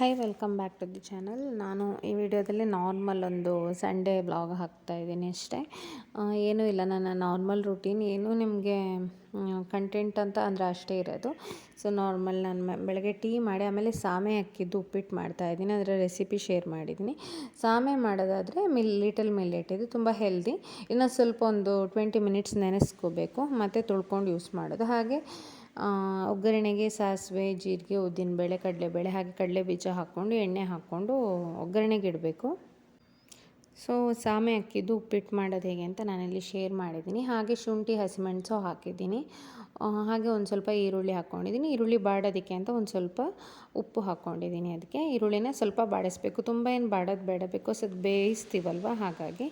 Hi welcome back to the channel ನಾನು ಈ ವಿಡಿಯೋದಲ್ಲಿ ನಾರ್ಮಲ್ ಒಂದು ಸಂಡೇ ಬ್ಲಾಗ್ ಹಾಕ್ತಾ ಇದ್ದೀನಿ ಅಷ್ಟೇ. ಏನೂ ಇಲ್ಲ, ನನ್ನ ನಾರ್ಮಲ್ ರೂಟೀನ್ ಏನು ನಿಮಗೆ ಕಂಟೆಂಟ್ ಅಂತ ಅಂದರೆ ಅಷ್ಟೇ ಇರೋದು. ಸೊ ನಾರ್ಮಲ್ ನಾನು ಬೆಳಗ್ಗೆ ಟೀ ಮಾಡಿ, ಆಮೇಲೆ ಸಾಮೆ ಹಾಕಿದ್ದು ಉಪ್ಪಿಟ್ಟು ಮಾಡ್ತಾ ಇದ್ದೀನಿ. ಅದರ ರೆಸಿಪಿ ಶೇರ್ ಮಾಡಿದ್ದೀನಿ. ಸಾಮೆ ಮಾಡೋದಾದರೆ ಮಿಲ್ ಲಿಟಲ್ ಮಿಲ್ಲೆಟ್ ಇದು ತುಂಬ ಹೆಲ್ದಿ ಇನ್ನು ಸ್ವಲ್ಪ ಒಂದು ಟ್ವೆಂಟಿ ಮಿನಿಟ್ಸ್ ನೆನೆಸ್ಕೋಬೇಕು. ಮತ್ತು ತೊಳ್ಕೊಂಡು ಯೂಸ್ ಮಾಡೋದು. ಹಾಗೆ ಒಗ್ಗರಣೆಗೆ ಸಾಸಿವೆ, ಜೀರಿಗೆ ಉದ್ದಿನಬೇಳೆ ಕಡಲೆಬೇಳೆ ಹಾಗೆ ಕಡಲೆ ಬೀಜ ಹಾಕ್ಕೊಂಡು, ಎಣ್ಣೆ ಹಾಕ್ಕೊಂಡು ಒಗ್ಗರಣೆಗೆ ಇಡಬೇಕು. ಸೊ ಸಾಮೆ ಅಕ್ಕಿದ್ದು ಉಪ್ಪಿಟ್ಟು ಮಾಡೋದು ಹೇಗೆ ಅಂತ ನಾನಿಲ್ಲಿ ಶೇರ್ ಮಾಡಿದ್ದೀನಿ. ಹಾಗೆ ಶುಂಠಿ, ಹಸಿಮೆಣಸು ಹಾಕಿದ್ದೀನಿ. ಹಾಗೆ ಒಂದು ಸ್ವಲ್ಪ ಈರುಳ್ಳಿ ಹಾಕ್ಕೊಂಡಿದ್ದೀನಿ. ಈರುಳ್ಳಿ ಬಾಡೋದಕ್ಕೆ ಅಂತ ಒಂದು ಸ್ವಲ್ಪ ಉಪ್ಪು ಹಾಕ್ಕೊಂಡಿದ್ದೀನಿ ಅದಕ್ಕೆ. ಈರುಳ್ಳಿನ ಸ್ವಲ್ಪ ಬಾಡಿಸ್ಬೇಕು. ತುಂಬ ಏನು ಬಾಡೋದು ಬೇಡ ಬಿಕಾಸ್ ಅದು ಬೇಯಿಸ್ತೀವಲ್ವ? ಹಾಗಾಗಿ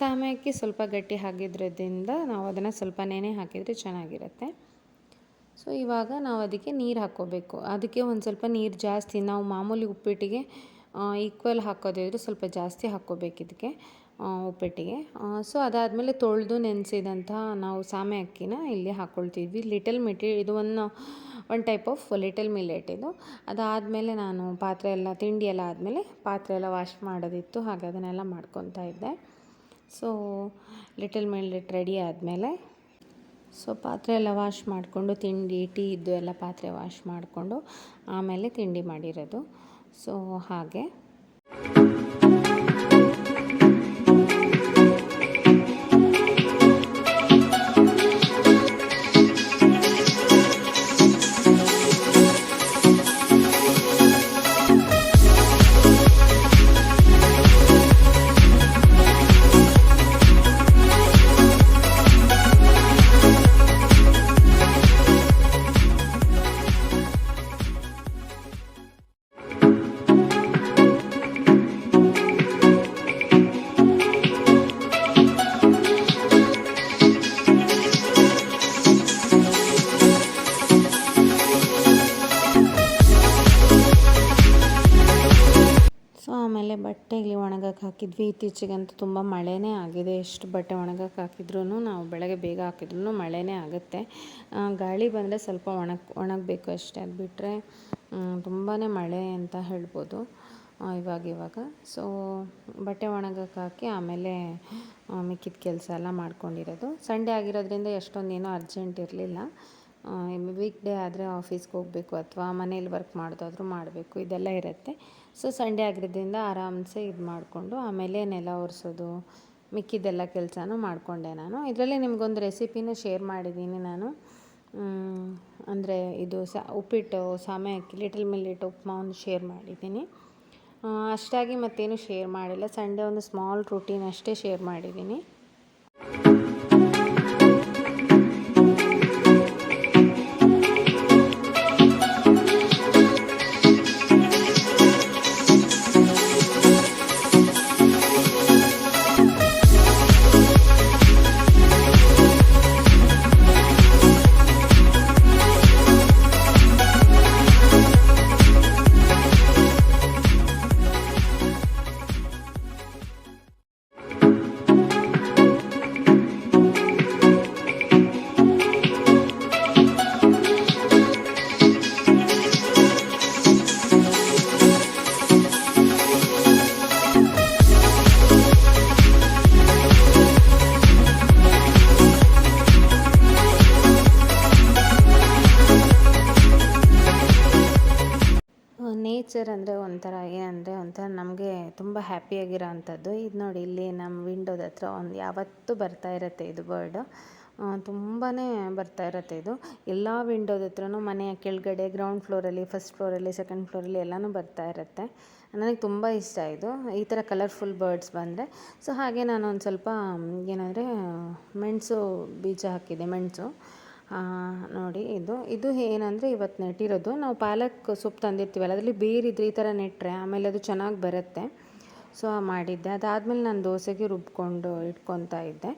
ಸಾಮೆ ಅಕ್ಕಿ ಸ್ವಲ್ಪ ಗಟ್ಟಿ ಹಾಕಿದ್ರದಿಂದ ನಾವು ಅದನ್ನು ಸ್ವಲ್ಪ ನೆನೆ ಹಾಕಿದರೆ ಚೆನ್ನಾಗಿರುತ್ತೆ. ಸೊ ಇವಾಗ ನಾವು ಅದಕ್ಕೆ ನೀರು ಹಾಕ್ಕೋಬೇಕು. ಅದಕ್ಕೆ ಒಂದು ಸ್ವಲ್ಪ ನೀರು ಜಾಸ್ತಿ, ನಾವು ಮಾಮೂಲಿ ಉಪ್ಪಿಟ್ಟಿಗೆ ಈಕ್ವಲ್ ಹಾಕೋದಿದ್ರೆ ಸ್ವಲ್ಪ ಜಾಸ್ತಿ ಹಾಕ್ಕೋಬೇಕು ಇದಕ್ಕೆ ಉಪ್ಪಿಟ್ಟಿಗೆ. ಸೊ ಅದಾದಮೇಲೆ ತೊಳೆದು ನೆನೆಸಿದಂತಹ ನಾವು ಸಾಮೆ ಅಕ್ಕಿನ ಇಲ್ಲಿ ಹಾಕ್ಕೊಳ್ತಿದ್ವಿ ಲಿಟಲ್ ಮಿಟಿ ಇದು ಒಂದು one type of little millet ಇದು. ಅದಾದಮೇಲೆ ನಾನು ಪಾತ್ರೆ ಎಲ್ಲ, ತಿಂಡಿ ಎಲ್ಲ ಆದಮೇಲೆ ಪಾತ್ರೆ ಎಲ್ಲ ವಾಶ್ ಮಾಡೋದಿತ್ತು. ಹಾಗೆ ಅದನ್ನೆಲ್ಲ ಮಾಡ್ಕೊತಾ ಇದ್ದೆ. ಸೊ ಲಿಟಲ್ ಮಿಲೆಟ್ ರೆಡಿ ಆದಮೇಲೆ ಸೊ ಪಾತ್ರೆ ಎಲ್ಲ ವಾಶ್ ಮಾಡಿಕೊಂಡು, ತಿಂಡಿ, ಟೀ ಇದ್ದು ಎಲ್ಲ ಪಾತ್ರೆ ವಾಶ್ ಮಾಡಿಕೊಂಡು ಆಮೇಲೆ ತಿಂಡಿ ಮಾಡಿರೋದು. ಸೊ ಹಾಗೆ. ಆಮೇಲೆ ಬಟ್ಟೆಗೆ ಒಣಗಕ್ಕೆ ಹಾಕಿದ್ವಿ. ಇತ್ತೀಚೆಗಂತೂ ತುಂಬ ಮಳೆನೇ ಆಗಿದೆ. ಎಷ್ಟು ಬಟ್ಟೆ ಒಣಗಕ್ಕೆ ಹಾಕಿದ್ರೂ ನಾವು ಬೆಳಗ್ಗೆ ಬೇಗ ಹಾಕಿದ್ರೂ ಮಳೆನೇ ಆಗುತ್ತೆ. ಗಾಳಿ ಬಂದರೆ ಸ್ವಲ್ಪ ಒಣಗ್, ಒಣಗಬೇಕು ಅಷ್ಟೇ. ಅದು ಬಿಟ್ಟರೆ ತುಂಬಾ ಮಳೆ ಅಂತ ಹೇಳ್ಬೋದು. ಇವಾಗ ಇವಾಗ. ಸೊ, ಬಟ್ಟೆ ಒಣಗಕ್ಕೆ ಹಾಕಿ ಆಮೇಲೆ ಮಿಕ್ಕಿದ ಕೆಲಸ ಎಲ್ಲ ಮಾಡ್ಕೊಂಡಿರೋದು. ಸಂಡೇ ಆಗಿರೋದ್ರಿಂದ ಎಷ್ಟೊಂದೇನೂ ಅರ್ಜೆಂಟ್ ಇರಲಿಲ್ಲ. ವೀಕ್ ಡೇ ಆದರೆ ಆಫೀಸ್ಗೆ ಹೋಗಬೇಕು ಅಥವಾ ಮನೇಲಿ ವರ್ಕ್ ಮಾಡೋದಾದ್ರೂ ಮಾಡಬೇಕು, ಇದೆಲ್ಲ ಇರುತ್ತೆ. ಸೊ ಸಂಡೇ ಆಗಿರೋದ್ರಿಂದ ಆರಾಮ್ಸೆ ಇದು ಮಾಡಿಕೊಂಡು ಆಮೇಲೆ ನೆಲ ಒರೆಸೋದು ಮಿಕ್ಕಿದ್ದೆಲ್ಲ ಕೆಲಸನೂ ಮಾಡಿಕೊಂಡೆ ನಾನು. ಇದರಲ್ಲಿ ನಿಮಗೊಂದು ರೆಸಿಪಿನೂ ಶೇರ್ ಮಾಡಿದ್ದೀನಿ ನಾನು. ಅಂದರೆ ಇದು ಸ, ಉಪ್ಪಿಟ್ಟು, ಸಾಮೆ ಅಕ್ಕಿ ಲಿಟಲ್ ಮಿಲ್ಲಿಟ್ ಒಂದು ಶೇರ್ ಮಾಡಿದ್ದೀನಿ ಅಷ್ಟಾಗಿ ಮತ್ತೇನು ಶೇರ್ ಮಾಡಿಲ್ಲ. ಸಂಡೇ ಒಂದು ಸ್ಮಾಲ್ ರೂಟೀನ್ ಅಷ್ಟೇ ಶೇರ್ ಮಾಡಿದ್ದೀನಿ ನೇಚರ್ ಅಂದರೆ ಒಂಥರ ಏನಂದರೆ ಒಂಥರ ನಮಗೆ ತುಂಬ ಹ್ಯಾಪಿಯಾಗಿರೋ ಅಂಥದ್ದು ಇದು ನೋಡಿ ಇಲ್ಲಿ ನಮ್ಮ ವಿಂಡೋದ ಹತ್ರ ಒಂದು ಯಾವತ್ತೂ ಬರ್ತಾ ಇರುತ್ತೆ ಇದು ಬರ್ಡ್ ತುಂಬಾ ಬರ್ತಾ ಇರುತ್ತೆ ಇದು. ಎಲ್ಲ ವಿಂಡೋದ ಹತ್ರನೂ ಮನೆಯ ಕೆಳಗಡೆ ಗ್ರೌಂಡ್ ಫ್ಲೋರಲ್ಲಿ ಫಸ್ಟ್ ಫ್ಲೋರಲ್ಲಿ ಸೆಕೆಂಡ್ ಫ್ಲೋರಲ್ಲಿ ಎಲ್ಲನೂ ಬರ್ತಾ ಇರುತ್ತೆ. ನನಗೆ ತುಂಬ ಇಷ್ಟ ಇದು. ಈ ಥರ ಕಲರ್ಫುಲ್ ಬರ್ಡ್ಸ್ ಬಂದರೆ. ಸೊ ಹಾಗೆ ನಾನು ಒಂದು ಸ್ವಲ್ಪ, ಏನಂದರೆ, ಮೆಣಸು ಬೀಜ ಹಾಕಿದೆ, ಮೆಣಸು. ನೋಡಿ, ಇದು ಇದು ಏನಂದರೆ ಇವತ್ತು ನೆಟ್ಟಿರೋದು. ನಾವು ಪಾಲಕ್ ಸೊಪ್ಪು ತಂದಿರ್ತೀವಲ್ಲ, ಅದರಲ್ಲಿ ಬೇರಿದ್ರೆ ಈ ಥರ ನೆಟ್ಟರೆ ಆಮೇಲೆ ಅದು ಚೆನ್ನಾಗಿ ಬರುತ್ತೆ. ಸೊ ಮಾಡಿದ್ದೆ. ಅದಾದಮೇಲೆ ನಾನು ದೋಸೆಗೆ ರುಬ್ಕೊಂಡು ಇಟ್ಕೊತಾ ಇದ್ದೆ.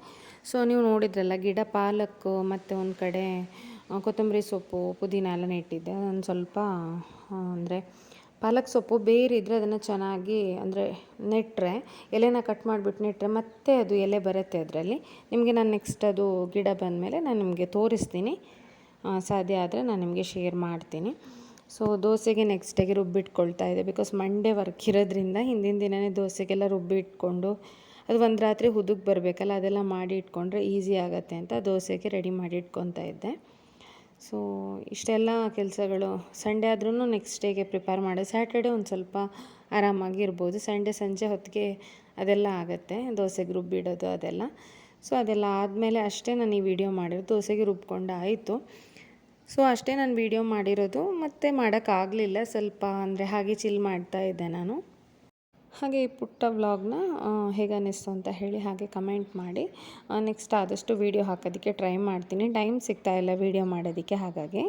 ಸೊ ನೀವು ನೋಡಿದ್ರಲ್ಲ, ಗಿಡ ಪಾಲಕ್ಕು ಮತ್ತು ಒಂದು ಕಡೆ ಕೊತ್ತಂಬರಿ ಸೊಪ್ಪು, ಪುದೀನ ಎಲ್ಲ ನೆಟ್ಟಿದ್ದೆ. ನಾನು ಸ್ವಲ್ಪ ಅಂದರೆ ಪಾಲಕ್ ಸೊಪ್ಪು ಬೇರಿದ್ರೆ ಅದನ್ನು ಚೆನ್ನಾಗಿ ಅಂದರೆ ನೆಟ್ಟರೆ ಎಲೆನ ಕಟ್ ಮಾಡಿಬಿಟ್ಟು ನೆಟ್ಟರೆ ಮತ್ತೆ ಅದು ಎಲೆ ಬರುತ್ತೆ ಅದರಲ್ಲಿ. ನಿಮಗೆ ನಾನು ನೆಕ್ಸ್ಟ್ ಅದು ಗಿಡ ಬಂದ ಮೇಲೆ ನಾನು ನಿಮಗೆ ತೋರಿಸ್ತೀನಿ. ಸಾಧ್ಯ ಆದರೆ ನಾನು ನಿಮಗೆ ಶೇರ್ ಮಾಡ್ತೀನಿ. ಸೊ ದೋಸೆಗೆ ನೆಕ್ಸ್ಟ್ ಡೇಗೆ ರುಬ್ಬಿಟ್ಕೊಳ್ತಾ ಇದೆ ಬಿಕಾಸ್ ಮಂಡೇ ವರ್ಕ್ ಇರೋದ್ರಿಂದ ಹಿಂದಿನ ದಿನವೇ ದೋಸೆಗೆಲ್ಲ ರುಬ್ಬಿ ಇಟ್ಕೊಂಡು ಅದು ಒಂದು ರಾತ್ರಿ ಹುದುಗ್ ಬರಬೇಕಲ್ಲ ಅದೆಲ್ಲ ಮಾಡಿ ಇಟ್ಕೊಂಡ್ರೆ ಈಸಿ ಆಗುತ್ತೆ ಅಂತ ದೋಸೆಗೆ ರೆಡಿ ಮಾಡಿ ಇಟ್ಕೊತಾ ಇದ್ದೆ. ಸೊ ಇಷ್ಟೆಲ್ಲ ಕೆಲಸಗಳು ಸಂಡೇ ಆದ್ರೂ ನೆಕ್ಸ್ಟ್ ಡೇಗೆ ಪ್ರಿಪೇರ್ ಮಾಡಿ ಸ್ಯಾಟರ್ಡೆ ಒಂದು ಸ್ವಲ್ಪ ಆರಾಮಾಗಿ ಇರ್ಬೋದು. ಸಂಡೇ ಸಂಜೆ ಹೊತ್ತಿಗೆ ಅದೆಲ್ಲ ಆಗುತ್ತೆ. ದೋಸೆಗೆ ರುಬ್ಬಿಡೋದು ಅದೆಲ್ಲ. ಸೊ ಅದೆಲ್ಲ ಆದಮೇಲೆ ಅಷ್ಟೇ ನಾನು ಈ ವಿಡಿಯೋ ಮಾಡಿರೋದು. ದೋಸೆಗೆ ರುಬ್ಕೊಂಡು ಆಯಿತು. ಸೊ ಅಷ್ಟೇ ನಾನು ವಿಡಿಯೋ ಮಾಡಿರೋದು. ಮತ್ತೆ ಮಾಡೋಕ್ಕಾಗಲಿಲ್ಲ. ಸ್ವಲ್ಪ ಅಂದರೆ ಹಾಗೆ ಚಿಲ್ ಮಾಡ್ತಾ ಇದ್ದೆ ನಾನು. ಹಾಗೆ ಈ ಪುಟ್ಟ ವ್ಲಾಗ್ನ ಹೇಗೆ ಅನ್ನಿಸ್ತು ಅಂತ ಹೇಳಿ ಹಾಗೆ ಕಮೆಂಟ್ ಮಾಡಿ. ನೆಕ್ಸ್ಟ್ ಆದಷ್ಟು ವೀಡಿಯೋ ಹಾಕೋದಕ್ಕೆ ಟ್ರೈ ಮಾಡ್ತೀನಿ. ಟೈಮ್ ಸಿಗ್ತಾ ಇಲ್ಲ ವೀಡಿಯೋ ಮಾಡೋದಕ್ಕೆ ಹಾಗಾಗಿ.